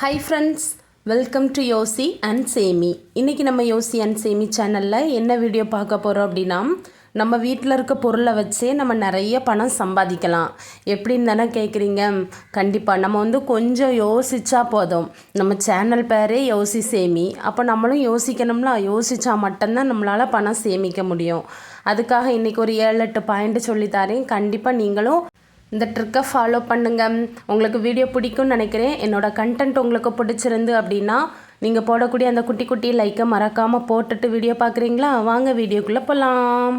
High friends welcome to யோசி and சேமி இன்றைக்கி நம்ம யோசி அண்ட் சேமி சேனலில் என்ன வீடியோ பார்க்க போகிறோம் அப்படின்னா நம்ம வீட்டில் இருக்க பொருளை வச்சே நம்ம நிறைய பணம் சம்பாதிக்கலாம். எப்படின்னு தானே கேட்குறீங்க கண்டிப்பாக நம்ம வந்து கொஞ்சம் யோசித்தா போதும். நம்ம சேனல் பேரே யோசி சேமி அப்போ நம்மளும் யோசிக்கணும்னா யோசித்தா மட்டும்தான் நம்மளால் பணம் சேமிக்க முடியும். அதுக்காக இன்றைக்கி ஒரு ஏழு எட்டு பாயிண்ட் சொல்லித்தாரேன் கண்டிப்பாக நீங்களும் இந்த ட்ரிக்கை ஃபாலோ பண்ணுங்கள் உங்களுக்கு வீடியோ பிடிக்கும்னு நினைக்கிறேன். என்னோட கண்டென்ட் உங்களுக்கு பிடிச்சிருந்து அப்படின்னா நீங்கள் போடக்கூடிய அந்த குட்டி குட்டி லைக்கை மறக்காமல் போட்டுட்டு வீடியோ பார்க்குறீங்களா? வாங்க வீடியோக்குள்ளே போகலாம்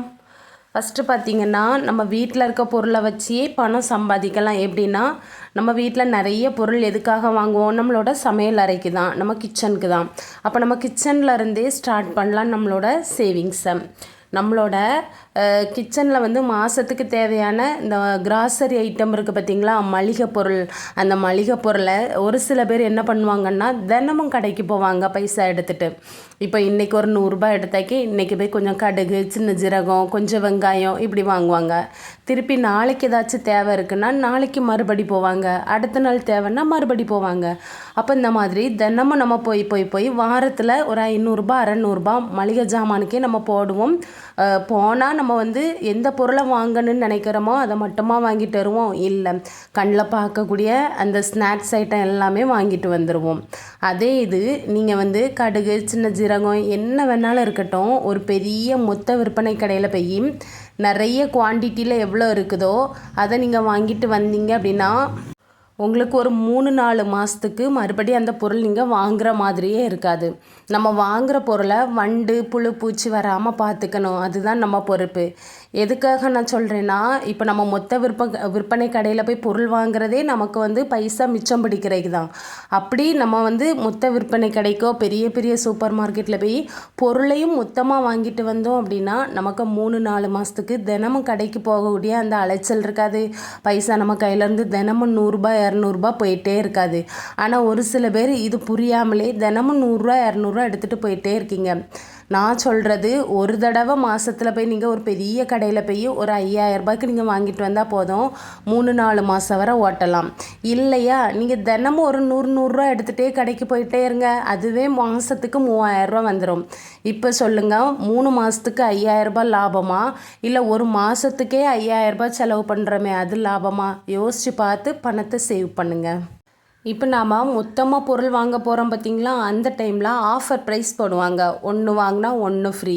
ஃபஸ்ட்டு பார்த்தீங்கன்னா நம்ம வீட்டில் இருக்க பொருளை வச்சே பணம் சம்பாதிக்கலாம். எப்படின்னா நம்ம வீட்டில் நிறைய பொருள் எதுக்காக வாங்குவோம்? நம்மளோட சமையல் அறைக்கு தான். நம்ம கிச்சனுக்கு தான். அப்போ நம்ம கிச்சனில் இருந்தே ஸ்டார்ட் பண்ணலாம் நம்மளோட சேவிங்ஸை நம்மளோட கிச்சனில் வந்து மாதத்துக்கு தேவையான இந்த கிராசரி ஐட்டம் இருக்குது பார்த்தீங்களா மளிகை பொருள். அந்த மளிகை பொருளை ஒரு சில பேர் என்ன பண்ணுவாங்கன்னா தினமும் கடைக்கு போவாங்க பைசா எடுத்துகிட்டு இப்போ இன்றைக்கி ஒரு நூறுரூபா எடுத்தாக்கி இன்றைக்கி போய் கொஞ்சம் கடுகு சின்ன ஜீரகம் கொஞ்சம் வெங்காயம் இப்படி வாங்குவாங்க. திருப்பி நாளைக்கு ஏதாச்சும் தேவை இருக்குன்னா நாளைக்கு மறுபடி போவாங்க. அடுத்த நாள் தேவைன்னா மறுபடி போவாங்க. அப்போ இந்த மாதிரி தினமும் நம்ம போய் போய் போய் வாரத்தில் ஒரு ஐநூறுரூபா அறநூறுபா மளிகை ஜாமானுக்கே நம்ம போடுவோம். போனால் நம்ம வந்து எந்த பொருளை வாங்கணும்னு நினைக்கிறோமோ அதை மட்டுமா வாங்கிட்டு வருவோம். இல்லை கண்ணில் பார்க்கக்கூடிய அந்த ஸ்நாக்ஸ் ஐட்டம் எல்லாமே வாங்கிட்டு வந்துடுவோம் அதே இது நீங்கள் வந்து கடுகு சின்ன ஜீரகம் என்ன வேணாலும் இருக்கட்டும் ஒரு பெரிய மொத்த விற்பனை கடையில் போய் நிறைய குவான்டிட்டியில் எவ்வளோ இருக்குதோ அதை நீங்கள் வாங்கிட்டு வந்தீங்க அப்படின்னா உங்களுக்கு ஒரு மூணு நாலு மாதத்துக்கு மறுபடியும் அந்த பொருள் நீங்கள் வாங்குகிற மாதிரியே இருக்காது. நம்ம வாங்குகிற பொருளை வண்டு புழு பூச்சி வராமல் பார்த்துக்கணும் அதுதான் நம்ம பொறுப்பு. எதுக்காக நான் சொல்கிறேன்னா இப்போ நம்ம மொத்த விற்ப விற்பனை கடையில் போய் பொருள் வாங்குறதே நமக்கு வந்து பைசா மிச்சம் பிடிக்கிறதுக்கு தான். அப்படி நம்ம வந்து மொத்த விற்பனை கடைக்கோ பெரிய பெரிய சூப்பர் மார்க்கெட்டில் போய் பொருளையும் மொத்தமாக வாங்கிட்டு வந்தோம் அப்படின்னா நமக்கு மூணு நாலு மாதத்துக்கு தினமும் கடைக்கு போகக்கூடிய அந்த அலைச்சல் இருக்காது. பைசா நம்ம கையிலேருந்து தினமும் நூறுரூபா இரநூறுபா போயிட்டே இருக்காது. ஆனால் ஒரு சில பேர் இது புரியாமலே தினமும் நூறுரூவா இரநூறுவா எடுத்துகிட்டு போயிட்டே இருக்கீங்க. நான் சொல்கிறது ஒரு தடவை மாதத்தில் போய் நீங்கள் ஒரு பெரிய கடையில் போய் ஒரு ஐயாயிரரூபாய்க்கு நீங்கள் வாங்கிட்டு வந்தால் போதும். மூணு நாலு மாதம் வரை ஓட்டலாம். இல்லையா? நீங்கள் தினமும் ஒரு நூறு நூறுரூவா எடுத்துகிட்டே கடைக்கு போயிட்டே இருங்க. அதுவே மாதத்துக்கு மூவாயிரரூவா வந்துடும் இப்போ சொல்லுங்கள் மூணு மாதத்துக்கு ஐயாயிரரூபா லாபமா? இல்லை ஒரு மாதத்துக்கே ஐயாயிரரூபா செலவு பண்ணுறோமே அது லாபமா? யோசித்து பார்த்து பணத்தை சேவ் பண்ணுங்கள் இப்போ நாம் மொத்தமாக பொருள் வாங்க போகிறோம் பார்த்தீங்களா? அந்த டைமில் ஆஃபர் ப்ரைஸ் போடுவாங்க. ஒன்று வாங்கினா ஒன்று ஃப்ரீ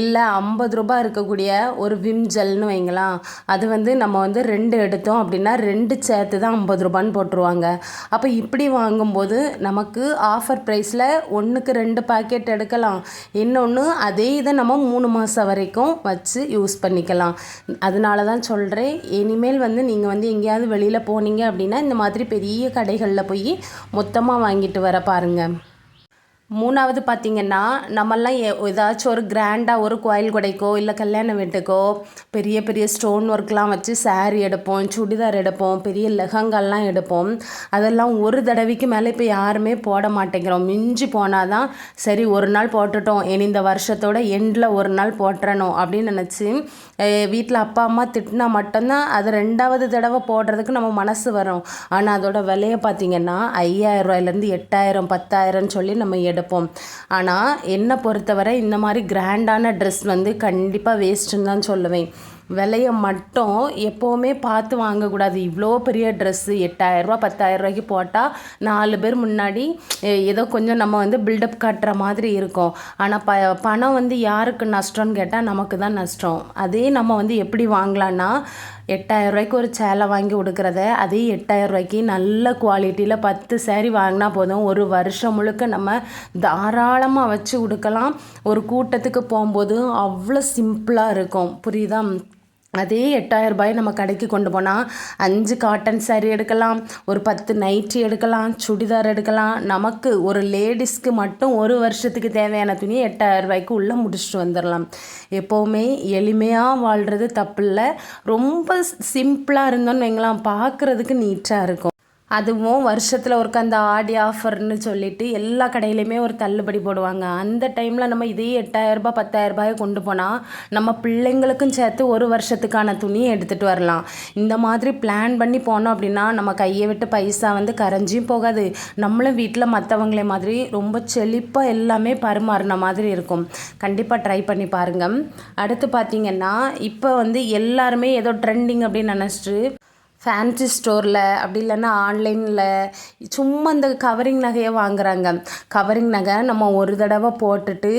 இல்லை ஐம்பது ரூபா இருக்கக்கூடிய ஒரு விம் ஜெல்னு வைங்களேன். அது வந்து நம்ம வந்து ரெண்டு எடுத்தோம் அப்படின்னா ரெண்டு சேர்த்து தான் ஐம்பது ரூபான்னு போட்டுருவாங்க. அப்போ இப்படி வாங்கும்போது நமக்கு ஆஃபர் ப்ரைஸில் ஒன்றுக்கு ரெண்டு பாக்கெட் எடுக்கலாம். இன்னொன்று அதே இதை நம்ம மூணு மாதம் வரைக்கும் வச்சு யூஸ் பண்ணிக்கலாம். அதனால தான் சொல்கிறேன் இனிமேல் வந்து நீங்கள் வந்து எங்கேயாவது வெளியில் போனீங்க அப்படின்னா இந்த மாதிரி பெரிய கடைகளில் போய் மொத்தமாக வாங்கிட்டு வர பாருங்கள் மூணாவது பார்த்திங்கன்னா நம்மெல்லாம் ஏதாச்சும் ஒரு கிராண்டாக ஒரு கோயில் கொடைக்கோ இல்லை கல்யாண வீட்டுக்கோ பெரிய பெரிய ஸ்டோன் ஒர்க்லாம் வச்சு சாரீ எடுப்போம் சுடிதார் எடுப்போம் பெரிய லெஹங்கால்லாம் எடுப்போம். அதெல்லாம் ஒரு தடவைக்கு மேலே இப்போ யாருமே போட மாட்டேங்கிறோம். மிஞ்சி போனால் தான் சரி ஒரு நாள் போட்டுட்டோம் இனி இந்த வருஷத்தோட எண்டில் ஒரு நாள் போட்டுறணும் அப்படின்னு நினச்சி வீட்டில் அப்பா அம்மா திட்டினா மட்டும்தான் அது ரெண்டாவது தடவை போடுறதுக்கு நம்ம மனசு வரும். ஆனால் அதோட விலையை பார்த்திங்கன்னா ஐயாயிரம் ரூபாயிலேருந்து எட்டாயிரம் பத்தாயிரம்னு சொல்லி நம்ம எடுப்போம். ஆனால் என்னை பொறுத்தவரை இந்த மாதிரி கிராண்டான ட்ரெஸ் வந்து கண்டிப்பாக வேஸ்ட்டுன்னு தான் சொல்லுவேன். விலையை மட்டும் எப்போவுமே பார்த்து வாங்கக்கூடாது. இவ்வளோ பெரிய ட்ரெஸ்ஸு எட்டாயிரரூபா பத்தாயிரரூபாய்க்கு போட்டால் நாலு பேர் முன்னாடி ஏதோ கொஞ்சம் நம்ம வந்து பில்டப் காட்டுற மாதிரி இருக்கும். ஆனால் ப பணம் வந்து யாருக்கு நஷ்டம்னு கேட்டால் நமக்கு தான் நஷ்டம். அதே நம்ம வந்து எப்படி வாங்கலான்னா எட்டாயிரரூபாய்க்கு ஒரு சேலை வாங்கி கொடுக்குறத அதே எட்டாயிரரூபாய்க்கு நல்ல குவாலிட்டியில் பத்து சேரீ வாங்கினா போதும். ஒரு வருஷம் முழுக்க நம்ம தாராளமாக வச்சு கொடுக்கலாம் ஒரு கூட்டத்துக்கு போகும்போது அவ்வளோ சிம்பிளாக இருக்கும். புரியுதா? அதே எட்டாயிரம் ரூபாய் நம்ம கடைக்கு கொண்டு போனால் அஞ்சு காட்டன் சாரீ எடுக்கலாம் ஒரு பத்து நைட்டி எடுக்கலாம் சுடிதார் எடுக்கலாம். நமக்கு ஒரு லேடிஸ்க்கு மட்டும் ஒரு வருஷத்துக்கு தேவையான துணியை எட்டாயிரம் ரூபாய்க்கு உள்ளே முடிச்சுட்டு வந்துடலாம் எப்போவுமே எளிமையாக வாழ்கிறது தப்பு இல்லை ரொம்ப சிம்பிளாக இருந்தோன்னு வைங்களாம் பார்க்குறதுக்கு நீட்டாக இருக்கும். அதுவும் வருஷத்தில் ஒருக்க அந்த ஆடி ஆஃபர்னு சொல்லிட்டு எல்லா கடையிலையுமே ஒரு தள்ளுபடி போடுவாங்க. அந்த டைமில் நம்ம இதே எட்டாயிரரூபா பத்தாயிரரூபாயை கொண்டு போனால் நம்ம பிள்ளைங்களுக்கும் சேர்த்து ஒரு வருஷத்துக்கான துணியை எடுத்துகிட்டு வரலாம். இந்த மாதிரி பிளான் பண்ணி போனோம் அப்படின்னா நம்ம கையை விட்டு பைசா வந்து கரைஞ்சியும் போகாது. நம்மளும் வீட்டில் மற்றவங்களே மாதிரி ரொம்ப செழிப்பாக எல்லாமே பரிமாறின மாதிரி இருக்கும். கண்டிப்பாக ட்ரை பண்ணி பாருங்கள் அடுத்து பார்த்தீங்கன்னா இப்போ வந்து எல்லாருமே ஏதோ ட்ரெண்டிங் அப்படின்னு நினச்சிட்டு ஃபேன்சி ஸ்டோரில் அப்படி இல்லைன்னா ஆன்லைனில் சும்மா இந்த கவரிங் நகையை வாங்குறாங்க. கவரிங் நகை நம்ம ஒரு தடவை போட்டுட்டு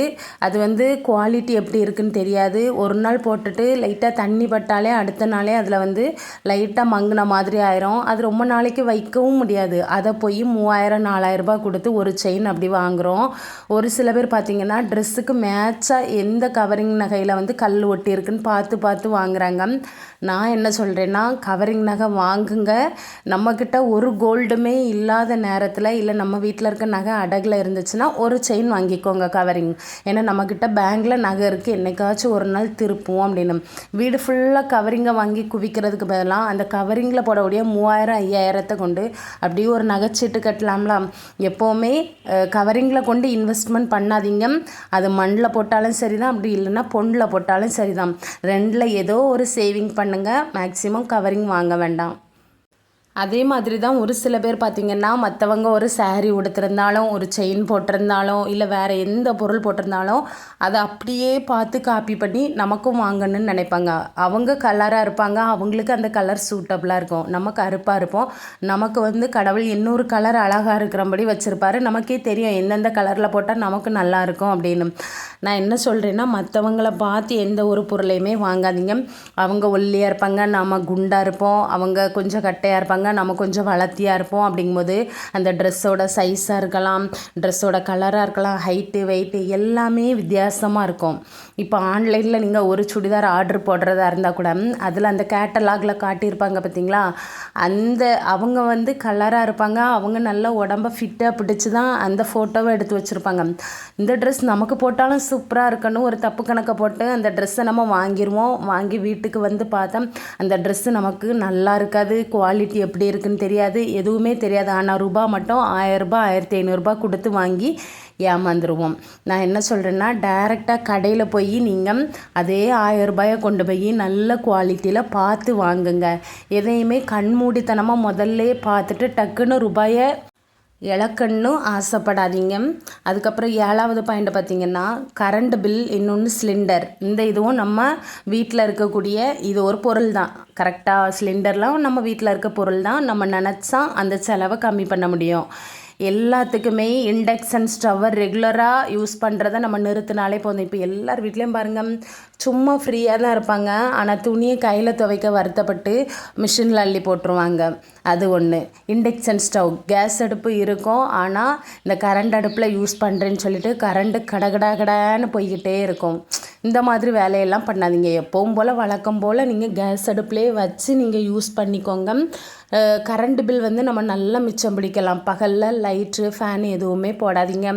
அது வந்து குவாலிட்டி எப்படி இருக்குன்னு தெரியாது. ஒரு நாள் போட்டுட்டு லைட்டாக தண்ணி பட்டாலே அடுத்த நாளே அதில் வந்து லைட்டாக மங்கின மாதிரி ஆயிரும். அது ரொம்ப நாளைக்கு வைக்கவும் முடியாது. அதை போய் மூவாயிரம் நாலாயிரரூபா கொடுத்து ஒரு செயின் அப்படி வாங்குகிறோம் ஒரு சில பேர் பார்த்திங்கன்னா ட்ரெஸ்ஸுக்கு மேட்சாக எந்த கவரிங் நகையில் வந்து கல் ஒட்டி இருக்குன்னு பார்த்து பார்த்து வாங்குறாங்க. நான் என்ன சொல்கிறேன்னா கவரிங் நகை வாங்குங்க. நம்மக்கிட்ட ஒரு கோல்டுமே இல்லாத நேரத்தில் இல்லை நம்ம வீட்டில் இருக்க நகை அடகில் இருந்துச்சுன்னா ஒரு செயின் வாங்கிக்கோங்க கவரிங். ஏன்னா நம்மக்கிட்ட பேங்கில் நகை இருக்குது என்னைக்காச்சும் ஒரு நாள் திருப்போம் அப்படின்னு. வீடு ஃபுல்லாக கவரிங்கை வாங்கி குவிக்கிறதுக்கு பதிலாக அந்த கவரிங்கில் போடக்கூடிய மூவாயிரம் ஐயாயிரத்தை கொண்டு அப்படியே ஒரு நகைச்சீட்டு கட்டலாம்ல. எப்போவுமே கவரிங்கில் கொண்டு இன்வெஸ்ட்மெண்ட் பண்ணாதீங்க. அது மண்ணில் போட்டாலும் சரி தான் அப்படி இல்லைன்னா பொண்ணில் போட்டாலும் சரி தான் ரெண்டில் ஏதோ ஒரு சேவிங் பண்ணுங்கள் மேக்ஸிமம் கவரிங் வாங்க வேண்டாம். அதே மாதிரி தான் ஒரு சில பேர் பார்த்திங்கன்னா மற்றவங்க ஒரு சேரீ உடுத்திருந்தாலும் ஒரு செயின் போட்டிருந்தாலும் இல்லை வேறு எந்த பொருள் போட்டிருந்தாலும் அதை அப்படியே பார்த்து காப்பி பண்ணி நமக்கும் வாங்கணும்னு நினைப்பாங்க. அவங்க கலராக இருப்பாங்க அவங்களுக்கு அந்த கலர் சூட்டபுளாக இருக்கும். நம்ம கருப்பாக இருப்போம். நமக்கு வந்து கடவுள் இன்னொரு கலர் அழகாக இருக்கிறபடி வச்சுருப்பாரு. நமக்கே தெரியும் எந்தெந்த கலரில் போட்டால் நமக்கு நல்லா இருக்கும் அப்படின்னு. நான் என்ன சொல்கிறேன்னா மற்றவங்கள பார்த்து எந்த ஒரு பொருளையுமே வாங்காதீங்க. அவங்க ஒல்லியாக இருப்பாங்க நம்ம குண்டாக இருப்போம். அவங்க கொஞ்சம் கட்டையாக இருப்பாங்க. நம்ம கொஞ்சம் வளர்த்தியாக இருப்போம் அப்படிங்கும்போது அந்த ட்ரெஸ்ஸோட சைஸாக இருக்கலாம் ட்ரெஸ்ஸோட கலராக இருக்கலாம் ஹைட்டு வெயிட்டு எல்லாமே வித்தியாசமாக இருக்கும். இப்போ ஆன்லைனில் நீங்கள் ஒரு சுடிதார் ஆர்டர் போடுறதா இருந்தால் கூட அதில் அந்த கேட்டலாகில் காட்டியிருப்பாங்க பார்த்தீங்களா அந்த அவங்க வந்து கலராக இருப்பாங்க அவங்க நல்லா உடம்ப ஃபிட்டாக பிடிச்சி தான் அந்த ஃபோட்டோவை எடுத்து வச்சுருப்பாங்க. இந்த ட்ரெஸ் நமக்கு போட்டாலும் சூப்பராக இருக்கணும். ஒரு தப்பு கணக்கை போட்டு அந்த ட்ரெஸ்ஸை நம்ம வாங்கிடுவோம் வாங்கி வீட்டுக்கு வந்து பார்த்தா அந்த ட்ரெஸ்ஸு நமக்கு நல்லா இருக்காது குவாலிட்டி எப்படி இருக்குன்னு தெரியாது. எதுவுமே தெரியாது. ஆனால் ரூபா மட்டும் ஆயரூபா ஆயிரத்தி ஐநூறுரூபா கொடுத்து வாங்கி ஏமாந்துருவோம். நான் என்ன சொல்கிறேன்னா டைரெக்டாக கடையில் போய் நீங்கள் அதே ஆயரரூபாயை கொண்டு போய் நல்ல குவாலிட்டியில் பார்த்து வாங்குங்க. எதையுமே கண்மூடித்தனமாக முதல்ல பார்த்துட்டு டக்குன்னு ரூபாயை இழக்கன்னு ஆசைப்படாதீங்க. அதுக்கப்புறம் ஏழாவது பாயிண்ட் பார்த்தீங்கன்னா கரண்ட் பில் இன்னொன்று சிலிண்டர் இந்த இதுவும் நம்ம வீட்டில் இருக்கக்கூடிய இது ஒரு பொருள் தான் கரெக்டாக சிலிண்டர்லாம் நம்ம வீட்டில் இருக்க பொருள் தான் நம்ம நினச்சா அந்த செலவை கம்மி பண்ண முடியும். எல்லாத்துக்குமே இண்டக்ஷன் ஸ்டவ்வை ரெகுலராக யூஸ் பண்ணுறத நம்ம நிறுத்தினாலே போதும். இப்போ எல்லார் வீட்லேயும் பாருங்கள் சும்மா ஃப்ரீயாக தான் இருப்பாங்க. ஆனால் துணியை கையில் துவைக்க வருத்தப்பட்டு மிஷினில் அள்ளி போட்டுருவாங்க. அது ஒன்று இண்டக்ஷன் ஸ்டவ் கேஸ் அடுப்பு இருக்கும். ஆனால் இந்த கரண்ட் அடுப்பில் யூஸ் பண்ணுறேன்னு சொல்லிட்டு கரண்ட்டு கடகடா கடான்னு போய்கிட்டே இருக்கும். இந்த மாதிரி வேலையெல்லாம் பண்ணாதீங்க. எப்பவும் போல் வழக்கம் போல் நீங்கள் கேஸ் அடுப்புலேயே வச்சு நீங்கள் யூஸ் பண்ணிக்கோங்க. கரண்ட் பில் வந்து நம்ம நல்லா மிச்சம் பிடிக்கலாம். பகலில் லைட்டு ஃபேன் எதுவுமே போடாதீங்க.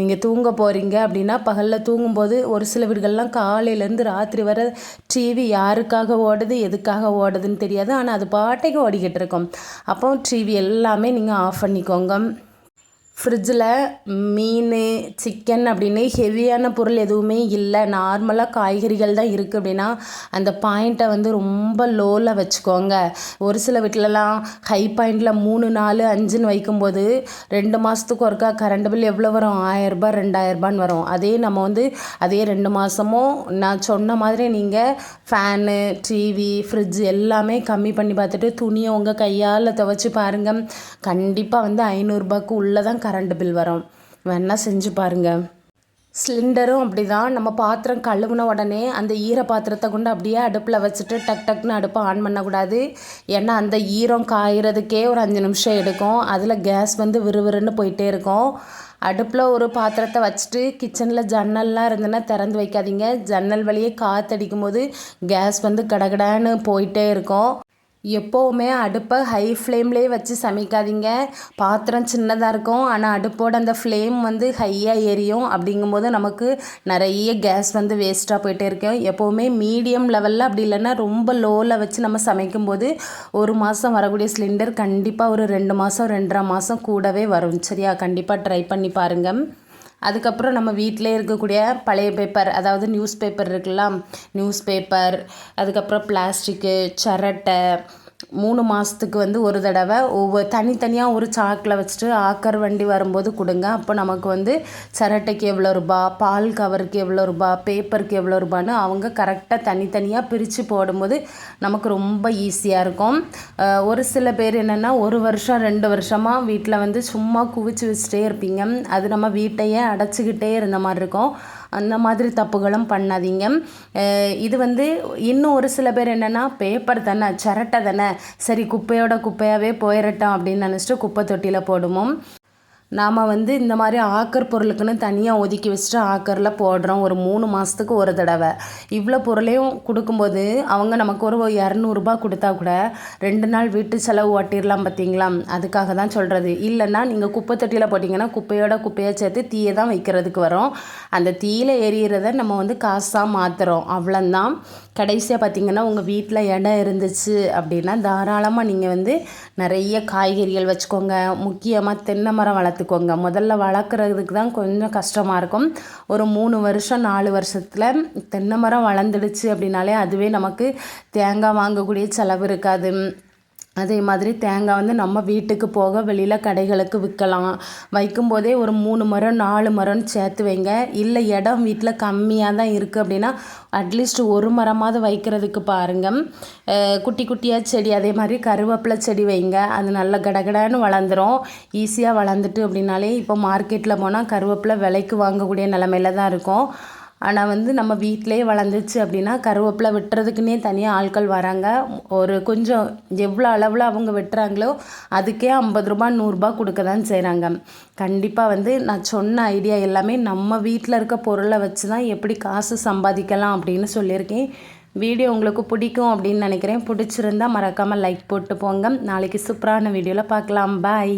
நீங்கள் தூங்க போகிறீங்க அப்படின்னா பகலில் தூங்கும்போது ஒரு சில வீடுகள்லாம் காலையிலேருந்து ராத்திரி வர டிவி யாருக்காக ஓடுது எதுக்காக ஓடுதுன்னு தெரியாது. ஆனால் அது பாட்டைக்கு ஓடிக்கிட்டு இருக்கும். அப்போ டிவி எல்லாமே நீங்கள் ஆஃப் பண்ணிக்கோங்க. ஃப்ரிட்ஜில் மீன் சிக்கன் அப்படின்னு ஹெவியான பொருள் எதுவுமே இல்லை. நார்மலாக காய்கறிகள் தான் இருக்குது அப்படின்னா அந்த பாயிண்ட்டை வந்து ரொம்ப லோவில் வச்சுக்கோங்க. ஒரு சில வீட்டிலலாம் ஹை பாயிண்டில் மூணு நாலு அஞ்சுன்னு வைக்கும்போது ரெண்டு மாதத்துக்கு ஒருக்கா கரண்ட் பில் எவ்வளோ வரும்? ஆயரரூபா ரெண்டாயிரரூபான்னு வரும். அதே நம்ம வந்து அதே ரெண்டு மாதமும் நான் சொன்ன மாதிரி நீங்கள் ஃபேனு டிவி ஃப்ரிட்ஜ் எல்லாமே கம்மி பண்ணி பார்த்துட்டு துணியை உங்கள் கையால் துவச்சி பாருங்கள் கண்டிப்பாக வந்து ஐநூறுரூபாக்கு உள்ளே தான் கரண்ட் பில் வரும். வேணால் செஞ்சு பாருங்கள் சிலிண்டரும் அப்படி தான் நம்ம பாத்திரம் கழுவுன உடனே அந்த ஈர பாத்திரத்தை கொண்டு அப்படியே அடுப்பில் வச்சுட்டு டக் டக்னு அடுப்பை ஆன் பண்ணக்கூடாது. ஏன்னா அந்த ஈரம் காயறதுக்கே ஒரு அஞ்சு நிமிஷம் எடுக்கும். அதில் கேஸ் வந்து விறுவிறுன்னு போயிட்டே இருக்கும். அடுப்பில் ஒரு பாத்திரத்தை வச்சுட்டு கிச்சனில் ஜன்னல்லாம் இருந்ததுன்னா திறந்து வைக்காதீங்க. ஜன்னல் வழியே காற்றடிக்கும் போது கேஸ் வந்து கடகடான்னு போயிட்டே இருக்கும். எப்போவுமே அடுப்பை ஹை ஃப்ளேம்லேயே வச்சு சமைக்காதீங்க. பாத்திரம் சின்னதாக இருக்கும். ஆனால் அடுப்போட அந்த ஃப்ளேம் வந்து ஹையாக எரியும். அப்படிங்கும்போது நமக்கு நிறைய கேஸ் வந்து வேஸ்ட்டாக போயிட்டே இருக்கும். எப்போவுமே மீடியம் லெவலில் அப்படி இல்லைன்னா ரொம்ப லோவில் வச்சு நம்ம சமைக்கும்போது ஒரு மாதம் வரக்கூடிய சிலிண்டர் கண்டிப்பாக ஒரு ரெண்டு மாதம் ரெண்டரை மாதம் கூடவே வரும். சரியா? கண்டிப்பாக ட்ரை பண்ணி பாருங்கள் அதுக்கப்புறம் நம்ம வீட்டிலே இருக்கக்கூடிய பழைய பேப்பர் அதாவது நியூஸ் பேப்பர் இருக்குல்ல நியூஸ் பேப்பர் அதுக்கப்புறம் பிளாஸ்டிக்கு சரட்டை மூணு மாதத்துக்கு வந்து ஒரு தடவை ஒவ்வொரு தனித்தனியாக ஒரு சாக்கில் வச்சுட்டு ஆக்கர் வண்டி வரும்போது கொடுங்க. அப்போ நமக்கு வந்து சிரட்டைக்கு எவ்வளோ ரூபா பால் கவருக்கு எவ்வளோ ரூபா பேப்பருக்கு எவ்வளோ ரூபான்னு அவங்க கரெக்டாக தனித்தனியாக பிரித்து போடும்போது நமக்கு ரொம்ப ஈஸியாக இருக்கும். ஒரு சில பேர் என்னென்னா ஒரு வருஷம் ரெண்டு வருஷமாக வீட்டில் வந்து சும்மா குவிச்சு வச்சுட்டே இருப்பீங்க. அது நம்ம வீட்டையே அடைச்சிக்கிட்டே இருந்த மாதிரி இருக்கும். அந்த மாதிரி தப்புகளும் பண்ணாதீங்க. இது வந்து இன்னும் ஒரு சில பேர் என்னென்னா பேப்பர் தானே சிரட்டை தானே சரி குப்பையோட குப்பையாகவே போயிடட்டும் அப்படின்னு நினச்சிட்டு குப்பை தொட்டியில் போடுவோம். நாம் வந்து இந்த மாதிரி ஆக்கர் பொருளுக்குன்னு தனியாக ஒதுக்கி வச்சுட்டு ஆக்கரில் போடுறோம். ஒரு மூணு மாதத்துக்கு ஒரு தடவை. இவ்வளோ பொருளையும் கொடுக்கும்போது அவங்க நமக்கு ஒரு இரநூறுபா கொடுத்தா கூட ரெண்டு நாள் வீட்டு செலவு ஓட்டிடலாம் பார்த்தீங்களா அதுக்காக தான் சொல்கிறது இல்லைன்னா நீங்கள் குப்பை தொட்டியில் போட்டிங்கன்னா குப்பையோட குப்பையை சேர்த்து தீயை தான் வைக்கிறதுக்கு வரும். அந்த தீயில் எரியிறத நம்ம வந்து காசாக மாற்றுறோம் அவ்வளோந்தான் கடைசியாக பார்த்திங்கன்னா உங்கள் வீட்டில் இடம் இருந்துச்சு அப்படின்னா தாராளமாக நீங்கள் வந்து நிறைய காய்கறிகள் வச்சுக்கோங்க. முக்கியமாக தென்னை மரம் வளர்த்துக்கோங்க. முதல்ல வளர்க்குறதுக்கு தான் கொஞ்சம் கஷ்டமாக இருக்கும். ஒரு மூணு வருஷம் நாலு வருஷத்தில் தென்னை மரம் வளர்ந்துடுச்சு அப்படின்னாலே அதுவே நமக்கு தேங்காய் வாங்கக்கூடிய செலவு இருக்காது. அதே மாதிரி தேங்காய் வந்து நம்ம வீட்டுக்கு போக வெளியில் கடைகளுக்கு விற்கலாம். வைக்கும்போதே ஒரு மூணு மரம் நாலு மரம்னு சேர்த்து வைங்க. இல்லை இடம் வீட்டில் கம்மியாக தான் இருக்குது அப்படின்னா அட்லீஸ்ட் ஒரு மரமாவது வைக்கிறதுக்கு பாருங்கள் குட்டி குட்டியாக செடி அதே மாதிரி கருவேப்பிலை செடி வைங்க. அது நல்ல கடகடன்னு வளர்ந்துடும் ஈஸியாக வளர்ந்துட்டு அப்படின்னாலே இப்போ மார்க்கெட்டில் போனால் கருவேப்பிலை விலைக்கு வாங்கக்கூடிய நிலமையில தான் இருக்கும். ஆனால் வந்து நம்ம வீட்டிலே வளர்ந்துச்சு அப்படின்னா கருவேப்பிலை வெட்டுறதுக்குன்னே தனியாக ஆட்கள் வராங்க. ஒரு கொஞ்சம் எவ்வளோ அளவில் அவங்க வெட்டுறாங்களோ அதுக்கே ஐம்பது ரூபா நூறுரூபா கொடுக்க தான் செய்கிறாங்க கண்டிப்பாக வந்து நான் சொன்ன ஐடியா எல்லாமே நம்ம வீட்டில் இருக்க பொருளை வச்சு தான் எப்படி காசு சம்பாதிக்கலாம் அப்படின்னு சொல்லியிருக்கேன். வீடியோ உங்களுக்கு பிடிக்கும் அப்படின்னு நினைக்கிறேன். பிடிச்சிருந்தா மறக்காமல் லைக் போட்டு போங்க. நாளைக்கு சூப்பரான வீடியோவில் பார்க்கலாம். பாய்